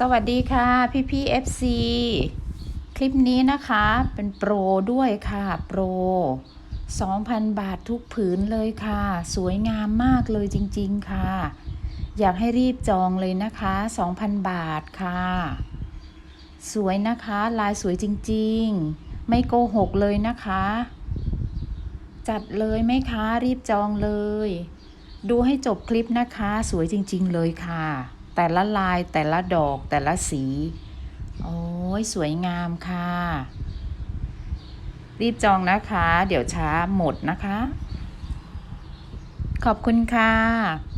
สวัสดีค่ะพี่พี่ FC คลิปนี้นะคะเป็นโปรด้วยค่ะโปร 2,000 บาททุกผืนเลยค่ะ สวยงามมากเลยจริงๆค่ะ อยากให้รีบจองเลยนะคะ 2,000 บาทค่ะ สวยนะคะลายสวยจริงๆ ไม่โกหกเลยนะคะ จัดเลยไหมคะรีบจองเลย ดูให้จบคลิปนะคะ สวยจริงๆเลยค่ะ แต่ละลายแต่ละดอกแต่ละสี โอ้ยสวยงามค่ะ รีบจองนะคะ เดี๋ยวช้าหมดนะคะ ขอบคุณค่ะ